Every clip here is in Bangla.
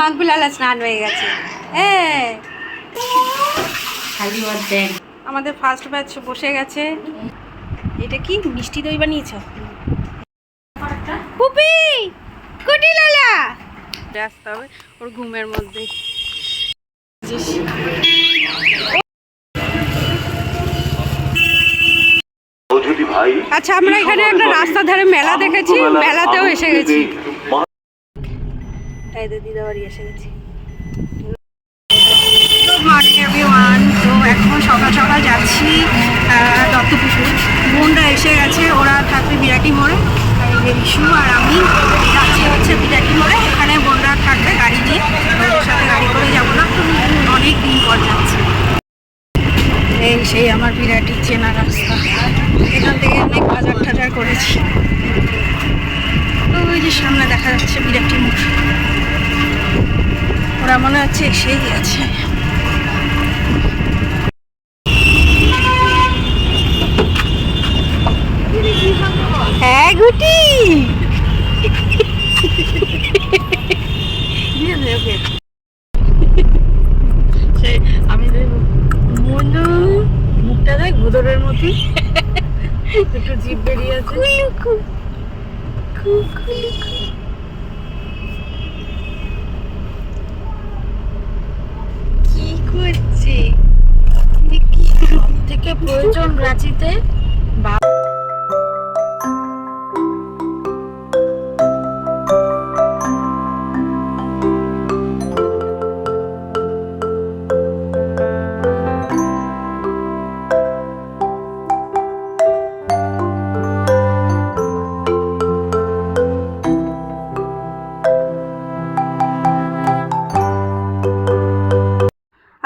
মাকবুলালা স্নান হয়ে গেছে। হ্যাঁ আমাদের ফার্স্ট ব্যাচ বসে গেছে। এটা কি? মিষ্টি দই বানিয়েছ? পুপি! কুটি লালা! আসতে হবে ওর ঘুমের মধ্যে। আচ্ছা আমরা এখানে একটা রাস্তার ধারে মেলা দেখেছি মেলাতেও এসে গেছি। এই দিদা বাড়ি এসে গেছি এখন সকাল সকাল যাচ্ছি দত্তপুকুর। বোনরা এসে গেছে, ওরা থাকবে বিরাটি মোড়ে আর আমি যাচ্ছি হচ্ছে বিরাটি মোড়ে। এখানে বোনরা থাকবে গাড়ি নিয়ে সাথে গাড়ি করে যাব না। অনেক দিন পর যাচ্ছি। এই সেই আমার বিরাটি চেনা রাস্তা। এখান থেকে অনেক বাজার টাজার করেছি। ওই যে সামনে দেখা যাচ্ছে বিরাটি ওরা মনে হচ্ছে এসেই আছে হ্যাঁ গুটি। সেই মুখটা জিভ বেরিয়ে আছে কি করছে। থেকে প্রয়োজন রাঁচিতে?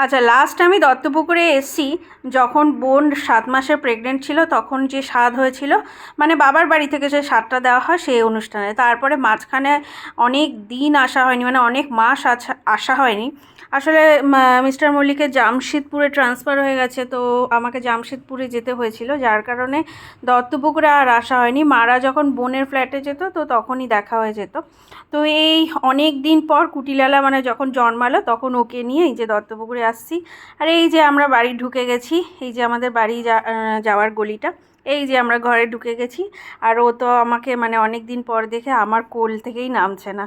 আচ্ছা লাস্ট আমি দত্তপুকুরে এসছি, যখন বোন সাত মাসে প্রেগনেন্ট ছিল, তখন যে স্বাদ হয়েছিল মানে বাবার বাড়ি থেকে যে স্বাদটা দেওয়া হয় সেই অনুষ্ঠানে। তারপরে মাঝখানে অনেক দিন আসা হয়নি মানে অনেক মাস আসা আসা হয়নি। আসলে মিস্টার মল্লিকের জামশেদপুরে ট্রান্সফার হয়ে গেছে, তো আমাকে জামশেদপুরে যেতে হয়েছিল, যার কারণে দত্তপুকুরে আর আসা হয়নি। মারা যখন বোনের ফ্ল্যাটে যেত, তো তখনই দেখা হয়ে যেত। তো এই অনেক দিন পর কুটিলালা মানে যখন জন্মালো, তখন ওকে নিয়ে এই যে দত্তপুকুরে আসছি। আর এই যে আমরা বাড়ি ঢুকে গেছি, এই যে আমাদের বাড়ি যাওয়ার গলিটা, এই যে আমরা ঘরে ঢুকে গেছি। আর ও তো আমাকে মানে অনেক দিন পর দেখে আমার কোল থেকেই নামছে না।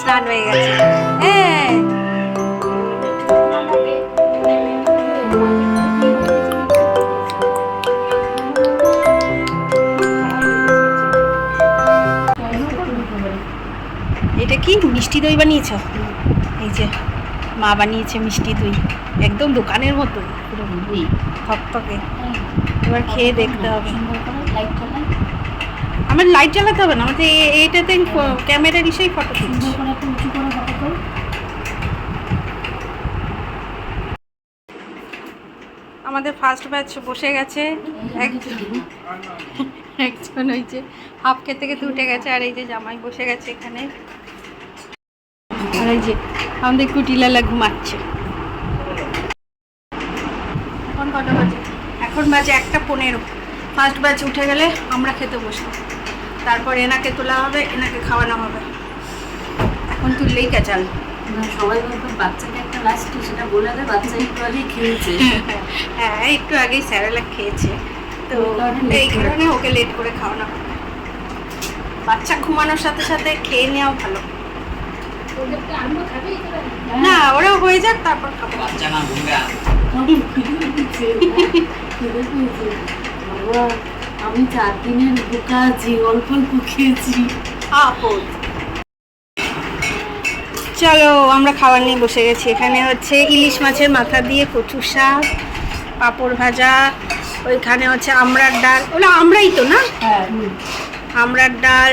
স্নান হয়ে গেছে। হ্যাঁ। এটা কি? মিষ্টি দই বানিয়েছ? এই যে, মা বানিয়েছে মিষ্টি দই। একদম দোকানের মতো। থকথকে। এবার খেয়ে দেখতে হবে। আমার লাইট জ্বালাতে হবে না? আমাদের এইটাতে ক্যামেরার ইসেই ফটো তুলছি সুন্দর করে একটু উঁচু করে ফটো তোল আমাদের ফার্স্ট ব্যাচ বসে গেছে। একজন ওই যে হাফকে থেকে উঠে গেছে আর এই যে জামাই বসে গেছে এখানে। আর এই যে আমাদের কুটিলালা ঘুমাচ্ছে। এখন কটা বাজে? এখন বাজে একটা পনেরো। ফার্স্ট ব্যাচ উঠে গেলে আমরা খেতে বসবো। তারপর এনাকে তোলা হবে এনাকে খাওয়ানো হবে। এখন তুললেই কেচাল না, সবাই বলতো বাচ্চাকে একটা লাস্ট সেটা বলে দেয় বাচ্চা একটু আগে খেয়েছে। হ্যাঁ একটু আগেই স্যারেলাক খেয়েছে। তো এই কারণে ওকে লেট করে খাওয়ানো বাচ্চা ঘুমানোর সাথে সাথে খেয়ে নেওয়াও ভালো। না ওরা হয়ে যাক তারপর খাব। বাচ্চা না আমি চার দিনের বোকা আছি অল্প অল্প খেয়েছি। আপদ। চলো আমরা খাবার নিয়ে বসে গেছি। এখানে হচ্ছে ইলিশ মাছের মাথা দিয়ে কচু শাক পাঁপড় ভাজা ওইখানে হচ্ছে আমড়ার ডাল। ওগুলো আমরাই তো না? হ্যাঁ। আমড়ার ডাল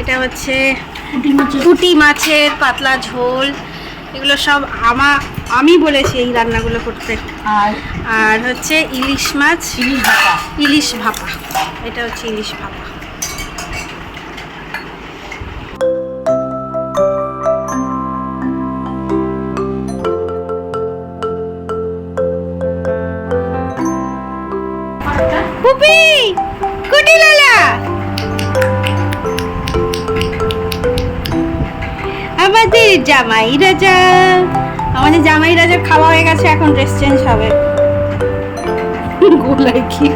এটা হচ্ছে পুঁটি মাছের মাছের পাতলা ঝোল। এগুলো সব আমা আমি বলেছি এই রান্নাগুলো করতে। আর আর হচ্ছে ইলিশ মাছ ইলিশ ভাপা। ইলিশ ভাপা। এটা হচ্ছে ইলিশ ভাপা। পুপি কুটি আমাদের জামাই রাজা, আমাদের জামাই রাজার খাওয়া হয়ে গেছে, এখন ড্রেস চেঞ্জ হবে। গোলায় কি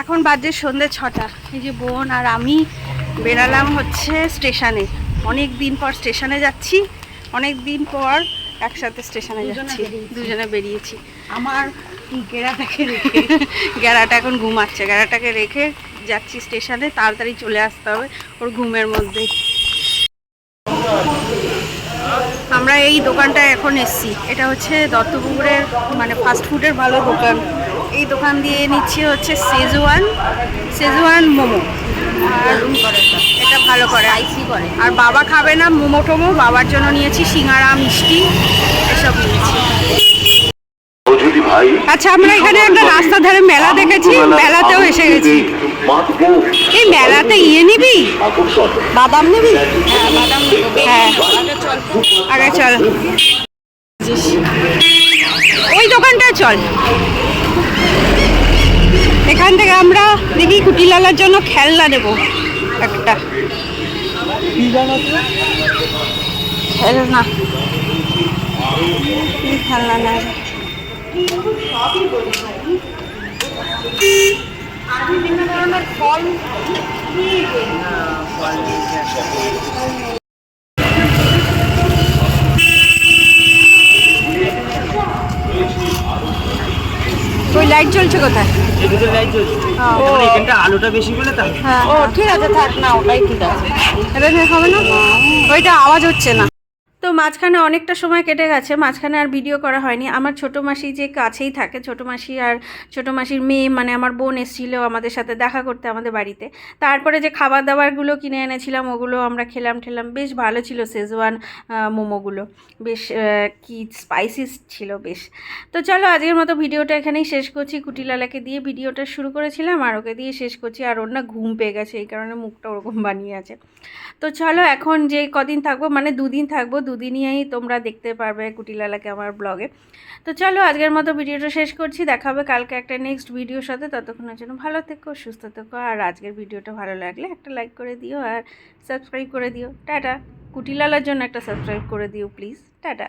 এখন বাজে সন্ধে ছটা। এই যে বোন আর আমি বেরালাম হচ্ছে স্টেশনে। অনেক দিন পর স্টেশনে যাচ্ছি, অনেক দিন পর একসাথে স্টেশনে যাচ্ছি। দুজনে বেরিয়েছি। আমার গেরাটাকে রেখে। গ্যারাটা এখন ঘুমাচ্ছে। গ্যারাটাকে রেখে যাচ্ছি স্টেশনে। তাড়াতাড়ি চলে আসতে হবে ওর ঘুমের মধ্যে। আমরা এই দোকানটা এখন এসছি। এটা হচ্ছে দত্তপুকুরের মানে ফাস্টফুডের ভালো দোকান। এই দোকান দিয়ে নিচ্ছি হচ্ছে সেজওয়ান সেজওয়ান মোমো আর এটা ভালো করে আইসি করে আর বাবা খাবে না মোমো টোমো বাবার জন্য নিয়েছি সিঙ্গারা মিষ্টি এসব নিয়েছি আচ্ছা আমরা এখানে একটা রাস্তার ধারে মেলা দেখেছি মেলাতেও এসে গেছি এই মেলাতে ইয়ে নিবি বাদাম নিবি হ্যাঁ আগে চল ওই দোকানটায় চল এখান থেকে আমরা দেখি কুটিলালার জন্য খেলনা দেবো একটা। খেলনা। খেলনা ফল ওই লাইট জ্বলছে কোথায়? আলোটা বেশি বলে তাই। হ্যাঁ। ও ঠিক আছে থাক না ওটাই ঠিক আছে। এটা হবে না? ওইটা আওয়াজ হচ্ছে না। মাঝখানে অনেকটা সময় কেটে গেছে, মাঝখানে আর ভিডিও করা হয়নি। আমার ছোটো মাসি যে কাছেই থাকে, ছোটো মাসি আর ছোটো মাসির মেয়ে মানে আমার বোন এসেছিল আমাদের সাথে দেখা করতে আমাদের বাড়িতে। তারপরে যে খাবার দাবারগুলো কিনে এনেছিলাম, ওগুলো আমরা খেলাম ঠেলাম, বেশ ভালো ছিল শেজওয়ান মোমোগুলো। বেশ কি স্পাইসিস ছিল বেশ। তো চলো আজকের মতো ভিডিওটা এখানেই শেষ করছি। কুটিলালাকে দিয়ে ভিডিওটা শুরু করেছিলাম আর ওকে দিয়ে শেষ করছি, আর ওর না ঘুম পেয়ে গেছে, এই কারণে মুখটা ওরকম বানিয়ে আছে। তো চলো এখন যে কদিন থাকব মানে দুদিন থাকব দুদিনই তোমরা দেখতে পারবে কুটিলালাকে আমার ব্লগে। তো চলো, আজকের মতো ভিডিওটা শেষ করছি। দেখা হবে কালকে একটা নেক্সট ভিডিওর সাথে। ততক্ষণের জন্য ভালো থেকো, সুস্থ থেকো। আর আজকের ভিডিওটা ভালো লাগলে একটা লাইক করে দিও আর সাবস্ক্রাইব করে দিও। টাটা। কুটিলালার জন্য একটা সাবস্ক্রাইব করে দিও প্লিজ টাটা।